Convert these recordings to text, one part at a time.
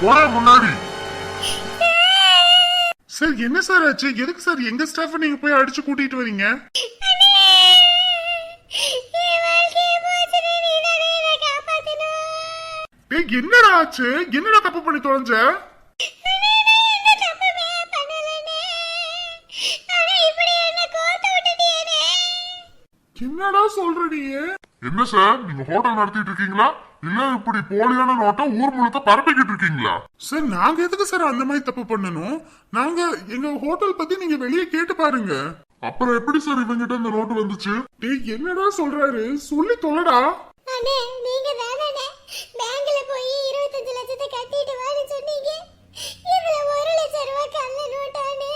போற முன்னாடி. சார் என்ன சார் ஆச்சு? எதுக்கு சார் எங்க ஸ்டாஃப் நீங்க போய் அடிச்சு கூட்டிட்டு வரீங்க? என்னடா ஆச்சு? என்னடா தப்பு பண்ணி தொலைஞ்ச? என்னடா சொல்ற நீ என்ன சார் நீங்க ஹோட்டல் நடத்திட்டு இருக்கீங்களா? இல்ல இப்படி போலியான நோட்டை ஊர் முழுக்க பரப்பிக்கிட்டு இருக்கீங்களா? சார் நாங்க எதுக்கு சார் அந்த மாதிரி தப்பு பண்ணணும்? நாங்க எங்க ஹோட்டல் பத்தி நீங்க வெளியே கேட்டு பாருங்க. அப்புறம் எப்படி சார் இவங்கிட்ட இந்த நோட்டு வந்துச்சு? டேய் என்னடா சொல்றாரு? சொல்லி தொலைடா. அண்ணே நீங்க தானே பேங்க்ல போய் இருபத்தஞ்சு லட்சத்தை கட்டிட்டு வான்னு சொன்னீங்க. இதுல ஒரு லட்சம் ரூபாய் கள்ள நோட்டானே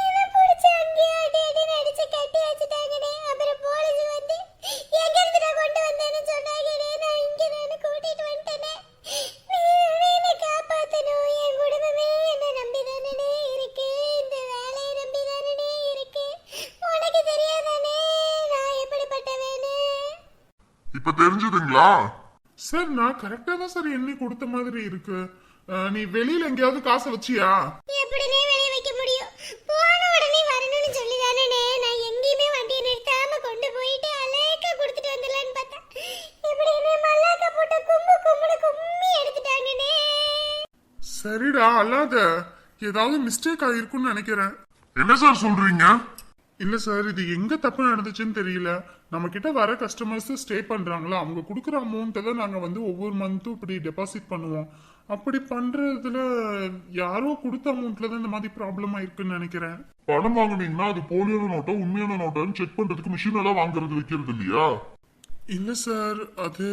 என்ன புடிச்சு அங்கேயே அடி அடி அடிச்சு கட்டி வச்சுட்டாங்கனே இப்ப தெரிஞ்சதுங்களா? சார் நான் கரெக்டா தான் சார் எண்ணி கொடுத்த மாதிரி இருக்கு. அஹ், நீ வெளியில எங்கேயாவது காசை வச்சியா? எப்படினே வெளிய வைக்க முடியும்? போன உடனே வரணும்னு சொல்லி தானே நான் எங்கேயுமே வண்டியை நிறுத்தாம கொண்டு போயிட்டு அலேக்கா கொடுத்துட்டு வந்துடலான்னு பார்த்தேன். இப்படினே மல்லாக்க போட்டு கும்பு கும்புடு கும்மி எடுத்துட்டாங்கனே சரிடா அல்லாத ஏதாவது மிஸ்டேக் ஆயிருக்கும்னு நினைக்கிறேன். என்ன சார் சொல்றீங்க? இல்ல சார் இது எங்க தப்பு நடந்துச்சுன்னு தெரியல. நம்ம கிட்ட வர கஸ்டமர்ஸ் ஸ்டே பண்றாங்களா? அவங்க கொடுக்குற அமௌண்ட்டை தான் நாங்க வந்து ஒவ்வொரு மந்த்தும் இப்படி டெபாசிட் பண்ணுவோம். அப்படி பண்றதுல யாரோ கொடுத்த அமௌண்ட்ல தான் இந்த மாதிரி ப்ராப்ளம் ஆயிருக்குன்னு நினைக்கிறேன். பணம் வாங்குனீங்கன்னா அது போலியான நோட்டா உண்மையான நோட்டான்னு செக் பண்றதுக்கு மிஷின் எல்லாம் வாங்குறது வைக்கிறது இல்லையா? இல்ல சார் அது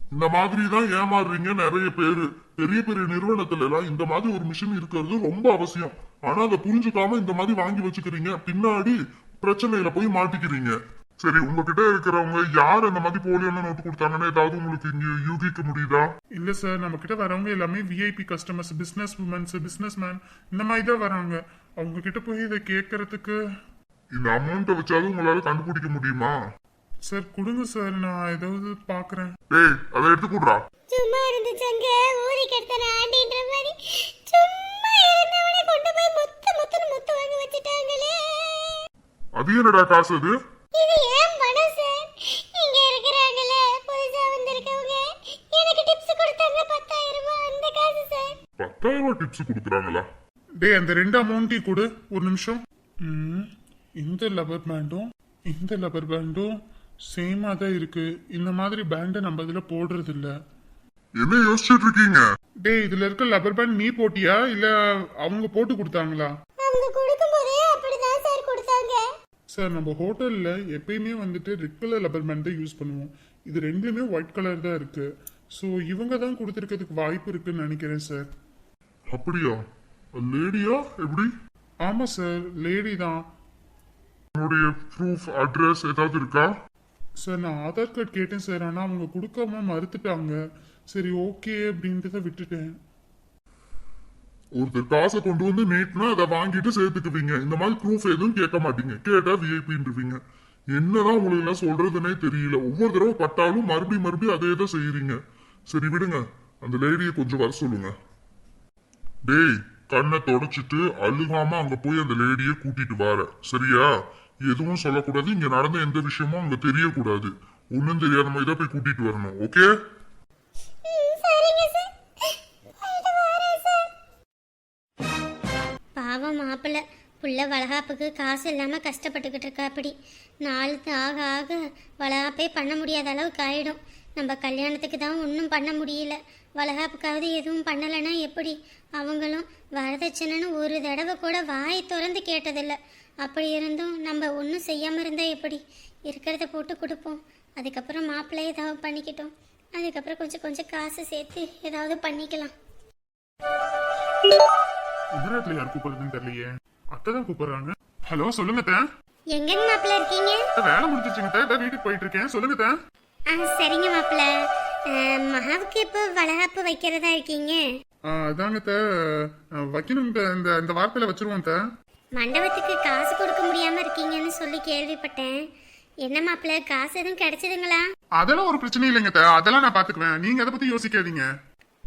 இந்த மாதிரி தான் ஏமாறுறீங்க நிறைய பேரு. பெரிய பெரிய நிறுவனத்துல எல்லாம் இந்த மாதிரி ஒரு மிஷின் இருக்கிறது ரொம்ப அவசியம். ஆனா அதை புரிஞ்சுக்காம இந்த மாதிரி வாங்கி வச்சுக்கிறீங்க. பின்னாடி பிரச்சனையில போய் மாட்டிக்கிறீங்க. சரி உங்ககிட்ட இருக்கிறவங்க யார் அந்த மாதிரி போலியான நோட்டு கொடுத்தாங்கன்னு ஏதாவது உங்களுக்கு இங்க யூகிக்க முடியுதா? இல்ல சார் நம்ம கிட்ட வரவங்க எல்லாமே VIP customers business women's business man இந்த மாதிரி தான் வராங்க. அவங்க கிட்ட போய் இதை கேட்கறதுக்கு இந்த அமௌண்ட்டை வச்சாவது உங்களால கண்டுபிடிக்க முடியுமா? சார் கொடுங்க சார் நான் ஏதாவது பாக்குறேன். டேய் அதை எடுத்து கூடுறா. சும்மா இருந்துச்சங்க ஊதி கெடுத்தன ஆண்டின்ற மாதிரி. அது என்னடா காசு அது? இது ஏன் பணம் சார் இங்க இருக்கிறாங்களே புதுசா வந்திருக்கவங்க. எனக்கு டிப்ஸ் கொடுத்தாங்க பத்தாயிரம் ரூபாய் அந்த காசு சார் பத்தாயிரம் ரூபாய் டிப்ஸ் கொடுக்குறாங்களா? டேய் அந்த ரெண்டு அமௌண்ட்டையும் கொடு ஒரு நிமிஷம். ம், இந்த லப்பர் பேண்டும் இந்த லப்பர் பேண்டும் சேமா தான் இருக்கு. இந்த மாதிரி பேண்டை நம்ம இதுல போடுறது இல்ல என்ன யோசிச்சுட்டு இருக்கீங்க? டேய் இதுல இருக்க லப்பர் பேண்ட் நீ போட்டியா? இல்ல அவங்க போட்டு கொடுத்தாங்களா அவங்க கொடுக்கும்போதே அப்படிதான் சார் கொடுத்தாங்க சார் நம்ம ஹோட்டல்ல எப்பயுமே வந்துட்டு ரெட் கலர் லப்பர் பேண்ட் தான் யூஸ் பண்ணுவோம். இது ரெண்டுமே ஒயிட் கலர் தான் இருக்கு. ஸோ இவங்க தான் கொடுத்துருக்கிறதுக்கு வாய்ப்பு இருக்குன்னு நினைக்கிறேன் சார் அப்படியா? லேடியா? எப்படி? ஆமா சார் லேடி தான். உன்னுடைய ப்ரூஃப் அட்ரஸ் ஏதாவது இருக்கா? சார் நான் ஆதார் கார்டு கேட்டேன் சார் ஆனால் அவங்க கொடுக்காம மறுத்துட்டாங்க. சரி ஓகே அப்படின்ட்டு தான் விட்டுட்டேன். ஒருத்தர் காசை கொண்டு வந்து நீட்னா அதை வாங்கிட்டு சேர்த்துக்குவீங்க. இந்த மாதிரி ப்ரூஃப் எதுவும் கேட்க மாட்டீங்க. கேட்டா விஐபின்றவீங்க என்னதான் உங்களுக்கு எல்லாம் சொல்றதுன்னே தெரியல. ஒவ்வொரு தடவை பட்டாலும் மறுபடியும் மறுபடியும் அதே தான் செய்யறீங்க சரி விடுங்க. அந்த லேடியை கொஞ்சம் வர சொல்லுங்க. டேய் கண்ணை தொடச்சிட்டு அழுகாம அங்க போய் அந்த லேடியை கூட்டிட்டு வார. சரியா? எதுவும் சொல்லக்கூடாது. இங்க நடந்த எந்த விஷயமும் அங்க தெரியக்கூடாது. ஒன்னும் தெரியாத மாதிரி தான் போய் கூட்டிட்டு வரணும். ஓகே மாப்பிள்ளை. புள்ள வளகாப்புக்கு காசு இல்லாமல் கஷ்டப்பட்டுக்கிட்டு இருக்கா அப்படி. நாள் ஆக ஆக வளகாப்பே பண்ண முடியாத அளவுக்கு ஆயிடும். நம்ம கல்யாணத்துக்கு தான் ஒன்றும் பண்ண முடியல. வளகாப்புக்காவது எதுவும் பண்ணலைன்னா எப்படி? அவங்களும் வரதட்சணைன்னு ஒரு தடவை கூட வாய் திறந்து கேட்டதில்லை. அப்படி இருந்தும் நம்ம ஒன்றும் செய்யாமல் இருந்தால் எப்படி? இருக்கிறத போட்டு கொடுப்போம். அதுக்கப்புறம் மாப்பிள்ளையை ஏதாவது பண்ணிக்கிட்டோம். அதுக்கப்புறம் கொஞ்சம் கொஞ்சம் காசு சேர்த்து ஏதாவது பண்ணிக்கலாம். இந்த நேரத்தில் யார் கூப்பிடுறதுன்னு தெரியலையே. அத்தை தான் கூப்பிடுறாங்க. ஹலோ சொல்லுங்க தே எங்கங்க மாப்பிள்ளை இருக்கீங்க? வேலை முடிஞ்சிச்சுங்க தே வீட்டுக்கு போயிட்டு இருக்கேன் சொல்லுங்க தே சரிங்க மாப்பிள்ள. மகாவுக்கு இப்போ வளகாப்பு வைக்கிறதா இருக்கீங்க? அதாங்க தே வைக்கணும். இந்த இந்த வாரத்தில் வச்சிருவோம் தே மண்டபத்துக்கு காசு கொடுக்க முடியாம இருக்கீங்கன்னு சொல்லி கேள்விப்பட்டேன். என்ன மாப்பிள்ள காசு எதுவும் கிடைச்சதுங்களா? அதெல்லாம் ஒரு பிரச்சனையும் இல்லைங்க தே அதெல்லாம் நான் பாத்துக்குவேன். நீங்க அதை பத்தி யோசிக்காதீங்க.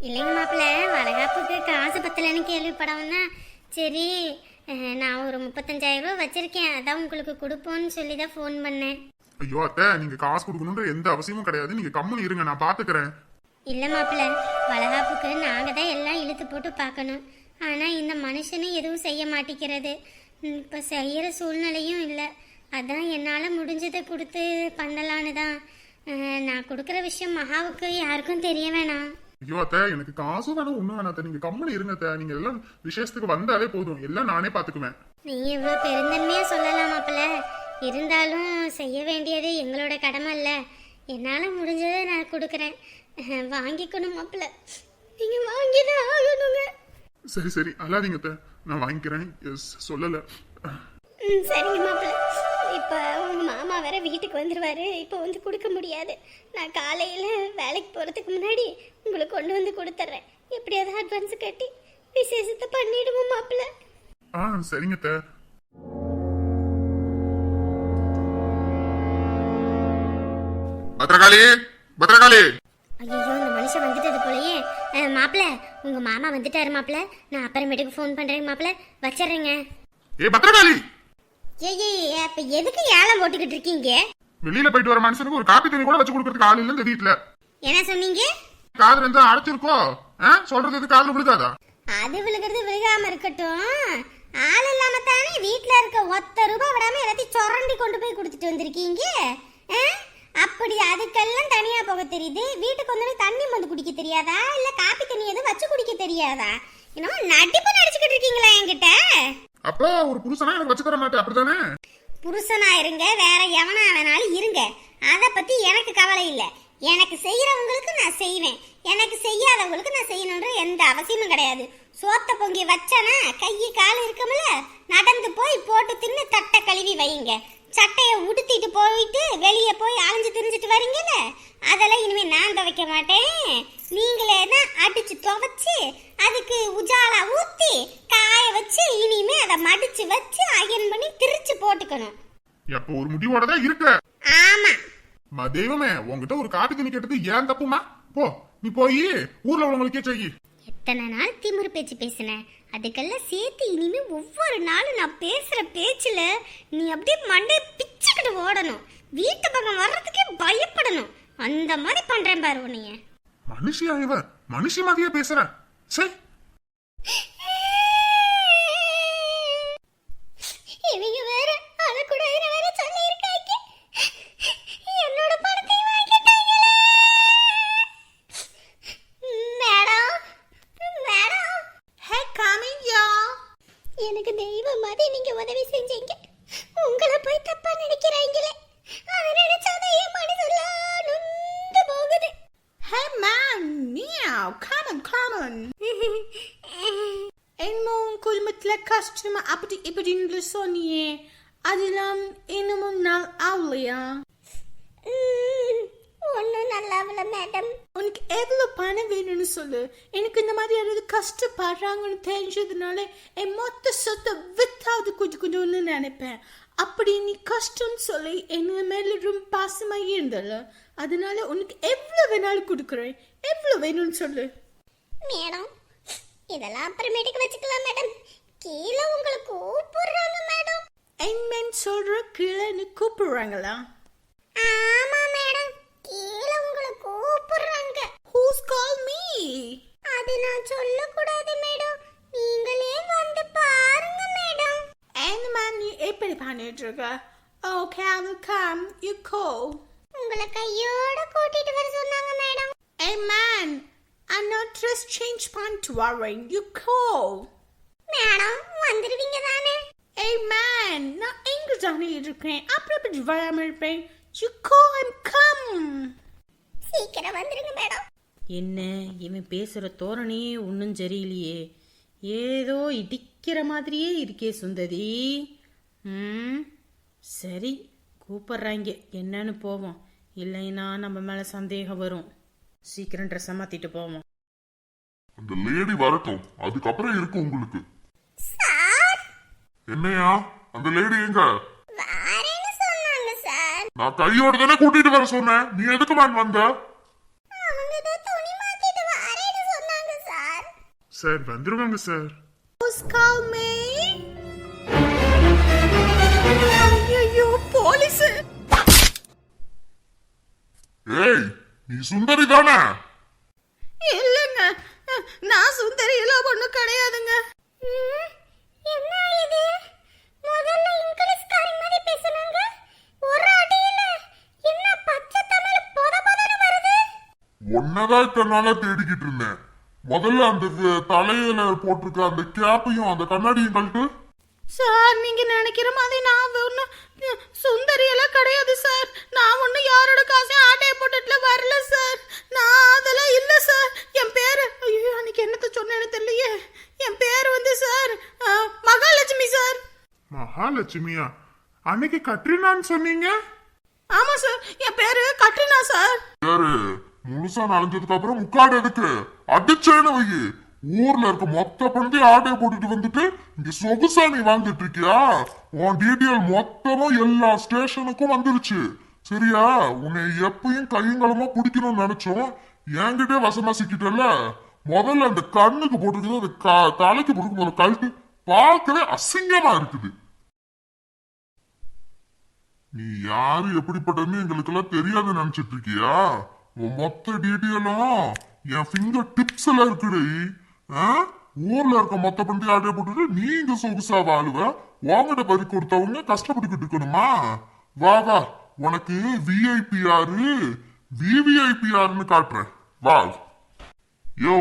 இல்லைங்க மாப்பிள்ள வளகாப்புக்கு காசு பத்தலைன்னு கேள்விப்படவும் தான் சரி நான் ஒரு முப்பத்தஞ்சாயிரம் ரூபாய் வச்சிருக்கேன் அதான் உங்களுக்கு கொடுப்போன்னு சொல்லி தான் ஃபோன் பண்ணேன். ஐயோ அத்தை நீங்க காசு கொடுக்கணுன்ற எந்த அவசியமும் கிடையாது. நீங்க கம்முன்னு இருங்க நான் பாத்துக்கிறேன். இல்லை மாப்பிள்ள வளகாப்புக்கு நாங்கள் தான் எல்லாம் இழுத்து போட்டு பார்க்கணும். ஆனால் இந்த மனுஷனும் எதுவும் செய்ய மாட்டேங்கிறது. இப்போ செய்கிற சூழ்நிலையும் இல்லை. அதான் என்னால் முடிஞ்சதை கொடுத்து பண்ணலான்னு தான். அஹ், நான் கொடுக்குற விஷயம் மகாவுக்கு யாருக்கும் தெரிய வேணாம். ஐயோ அத்தை எனக்கு காசும் வேணும் ஒண்ணும் வேணாம் அத்தை. நீங்க கம்முன்னு இருங்க அத்தை. நீங்க எல்லாம் விசேஷத்துக்கு வந்தாலே போதும். எல்லாம் நானே பாத்துக்குவேன். நீ இவ்வளோ பெருந்தன்மையாக சொல்லலாம் மாப்பிள்ள. இருந்தாலும் செய்ய வேண்டியது எங்களோட கடமை இல்லை. என்னால் முடிஞ்சதை நான் கொடுக்குறேன். வாங்கிக்கணும் மாப்பிள்ள. நீங்கள் வாங்கி தான் ஆகணுங்க. சரி சரி. அல்லாதீங்க அத்தை. நான் வாங்கிக்கிறேன். எஸ் சொல்லல. சரிங்க மாப்பிள்ள. இப்போ உங்கள் மாமா வேற வீட்டுக்கு வந்துடுவாரு இப்போ வந்து கொடுக்க முடியாது. நான் காலையில் வேலைக்கு போகிறதுக்கு முன்னாடி உங்களுக்கு கொண்டு வந்து கொடுத்துட்றேன் எப்படியாவது அட்வான்ஸ் கட்டி விசேஷத்தை பண்ணிடுவோம் மாப்பிள்ள. ஆ சரிங்க அத்தை. பத்திரகாளி பத்திரகாளி. ஐயோ இந்த மனுஷன் வந்துட்டது போலயே. அஹ், மாப்பிள்ள உங்கள் மாமா வந்துட்டாரு மாப்பிள்ள. நான் அப்புறமேட்டுக்கு ஃபோன் பண்ணுறேன் மாப்பிள்ள. வச்சிடுறேங்க. ஏ பத்திரகாளி. ஏய் அப்போ எதுக்கு ஏலம் போட்டுக்கிட்டு இருக்கீங்க? வெளியில போயிட்டு வர மனுஷனுக்கு ஒரு காப்பி தண்ணி கூட வச்சு கொடுக்கறதுக்கு ஆள் இல்ல இந்த வீட்டுல என்ன சொன்னீங்க? காதுல இருந்தா அடைச்சிருக்கோ? சொல்றது எது காதுல விழுகாதா? அது விழுகிறது விழுகாம இருக்கட்டும். ஆள் இல்லாம தானே வீட்ல இருக்க ஒத்த ரூபாய் விடாம எல்லாத்தையும் சுரண்டி கொண்டு போய் கொடுத்துட்டு வந்திருக்கீங்க? அப்படி அதுக்கெல்லாம் தனியா போக தெரியுது. வீட்டுக்கு வந்து தண்ணி வந்து குடிக்க தெரியாதா? இல்ல காப்பி தண்ணி எதுவும் வச்சு குடிக்க தெரியாதா? என்னமோ நடிப்பு நடிச்சுக்கிட்டு இருக்கீங்களா என்கிட்ட? அப்ப ஒரு புருஷனா எனக்கு வச்சு தர மாட்டேன். அப்படித்தானே? புருஷனா இருங்க வேற எவனா வேணாலும் இருங்க. அத பத்தி எனக்கு கவலை இல்ல. எனக்கு செய்யறவங்களுக்கு நான் செய்வேன். எனக்கு செய்யாதவங்களுக்கு நான் செய்யணுன்ற எந்த அவசியமும் கிடையாது. சோத்த பொங்கி வச்சனா கை கால் இருக்கும்ல நடந்து போய் போட்டு தின்னு தட்டை கழுவி வைங்க. சட்டையை உடுத்திட்டு போயிட்டு வெளியே போய் அலைஞ்சு திரிஞ்சிட்டு வரீங்கல்ல அதெல்லாம் இனிமே நான் துவைக்க மாட்டேன். நீங்களே தான் அடிச்சு துவைச்சு அதுக்கு உஜாலா ஊத்தி அதை மடிச்சு வச்சு அயன் பண்ணி திரிச்சு போட்டுக்கணும். எப்ப ஒரு முடிவோட தான் இருக்க? ஆமா. மா தெய்வமே உன்கிட்ட ஒரு காப்பி தண்ணி கேட்டது ஏன் தப்புமா? போ நீ போய் ஊர்ல உள்ளவங்களுக்கே செய் எத்தனை நாள் திமிரு பேச்சு பேசினேன் அதுக்கெல்லாம் சேர்த்து இனிமே ஒவ்வொரு நாளும் நான் பேசுற பேச்சுல நீ அப்படியே மண்டை பிச்சுக்கிட்டு ஓடணும். வீட்டு பக்கம் வர்றதுக்கே பயப்படணும். அந்த மாதிரி பண்றேன் பாரு உன்னைய. மனுஷியா இவன்? மனுஷி மாதிரியே பேசுற. சரி இவங்க கஷ்டம் அப்படி இப்படின்னு சொன்னியே அதெல்லாம் இன்னமும் நாள் ஆகலையா ஒன்றும் நல்லாவில்ல மேடம் உனக்கு எவ்வளோ பணம் வேணும்னு சொல்லு. எனக்கு இந்த மாதிரி யாராவது கஷ்டப்படுறாங்கன்னு தெரிஞ்சதுனால என் மொத்த சொத்தை வித்தாவது கொஞ்சம் கொஞ்சம்னு நினைப்பேன். அப்படி நீ கஷ்டம்னு சொல்லி என்ன மேல ரொம்ப பாசமா இருந்தல அதனால உனக்கு எவ்வளோ வேணாலும் கொடுக்குறேன். எவ்வளோ வேணும்னு சொல்லு. மேடம் இதெல்லாம் அப்புறமேட்டுக்கு வச்சுக்கலாம் மேடம் கீழே உங்களை கூப்பிடுறாங்க மேடம். என் சொல்ற கீழே நீ கூப்பிடுறாங்களா? ஆமா மேடம் கீழே உங்களை கூப்பிடுறாங்க. ஹூஸ் கால் மீ அது நான் சொல்லக்கூடாது மேடம். நீங்களே வந்து பாருங்க மேடம். என்ன மேம் நீ எப்படி பண்ணிட்டு இருக்க? Okay I will come you go உங்களை கையோட கூட்டிட்டு வர சொன்னாங்க madam. Hey man, I'm not dress change பண்ணிட்டு வரேன் you call. மேடம் வந்துருவீங்க தானே? Hey man, நான் எங்க தானே இருக்கேன்? அப்புறம் எப்படி வராம இருப்பேன்? Call and come. சீக்கிரம் வந்துருங்க மேடம். என்ன இவன் பேசுகிற தோரணையே ஒன்றும் சரியில்லையே. ஏதோ இடிக்கிற மாதிரியே இருக்கே சுந்தரி. ம் சரி கூப்பிட்றாங்க. என்னன்னு போவோம். இல்லைன்னா நம்ம மேலே சந்தேகம் வரும். சீக்கிரம் ட்ரெஸ்ஸை மாற்றிட்டு போவோம். அந்த லேடி வரட்டும். அதுக்கப்புறம் இருக்கு உங்களுக்கு. என்னையா? அந்த லேடி எங்க? நான் கையோட தானே கூட்டிட்டு வர சொன்னேன். நீ எதுக்கு மேன் வந்த? சார் வந்துருவாங்க சார் ஐயோ போலீஸ் ஏய் நீ சுந்தரி தானே? ஒன்னதான் இத்தனை நாளா தேடிக்கிட்டு இருந்தேன்? முதல்ல அந்த தலையில போட்டிருக்க அந்த கேப்பையும் அந்த கண்ணாடியும் கழட்டு. சார் நீங்க நினைக்கிற மாதிரி நான் ஒன்றும் சுந்தரி எல்லாம் கிடையாது சார். நான் ஒன்றும் யாரோட காசையும் ஆட்டையை போட்டுட்டுல வரல சார். நான் அதெல்லாம் இல்லை சார். என் பேரு ஐயோ அன்னைக்கு என்னத்த சொன்னேன்னு தெரியலையே. என் பேர் வந்து சார் மகாலட்சுமி சார். மகாலட்சுமியா? அன்னைக்கு கட்ரினான்னு சொன்னீங்க ஆமா சார் என் பேரு கட்ரினா சார் யாரு முழுசா நனைஞ்சதுக்கு அப்புறம் முக்காடு எதுக்கு? அடிச்சேன்னு வை. ஊர்ல இருக்க மொத்த பணத்தையும் ஆடையை போட்டுட்டு வந்துட்டு இங்க சொகுசா நீ வாழ்ந்துட்டு இருக்கியா? உன் டீட்டெயில் மொத்தமும் எல்லா ஸ்டேஷனுக்கும் வந்துருச்சு. சரியா? உன்னை எப்பயும் கையங்கலமா பிடிக்கணும்னு நினைச்சோம். என்கிட்டே வசமா சிக்கிட்டல முதல்ல அந்த கண்ணுக்கு போட்டுருக்குது அந்த க- தலைக்கு போட்டு முதல்ல கழட்டு பார்க்கவே அசிங்கமா இருக்குது. நீ யாரு எப்படிப்பட்டன்னு எங்களுக்கு எல்லாம் தெரியாது நினைச்சிட்டு இருக்கியா? உன் மொத்த டீட்டெயிலும் என் ஃபிங்கர் டிப்ஸ்ல இருக்குடி. ஊர்ல இருக்க மொத்த பண்டி ஆட்டைய போட்டுட்டு நீ இங்க சொகுசா வாழுவ. உங்ககிட்ட பறி கொடுத்தவங்க கஷ்டப்பட்டுக்கிட்டு இருக்கணுமா? வா வா. உனக்கு விஐபி விவிஐபிஆர்னு காட்டுறேன். வா. யோ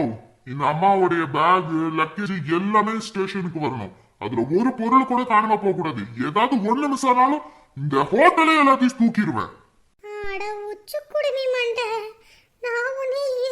இந்த அம்மாவுடைய பேக் லக்கேஜ் எல்லாமே ஸ்டேஷனுக்கு வரணும். அதுல ஒரு பொருள் கூட காணாம போக கூடாது ஏதாவது ஒண்ணு மிஸ் ஆனாலும் இந்த ஹோட்டலே எல்லாத்தையும் தூக்கிடுவேன். அட உச்சு குடுமி மண்டை. நான் உன்னை எப்ப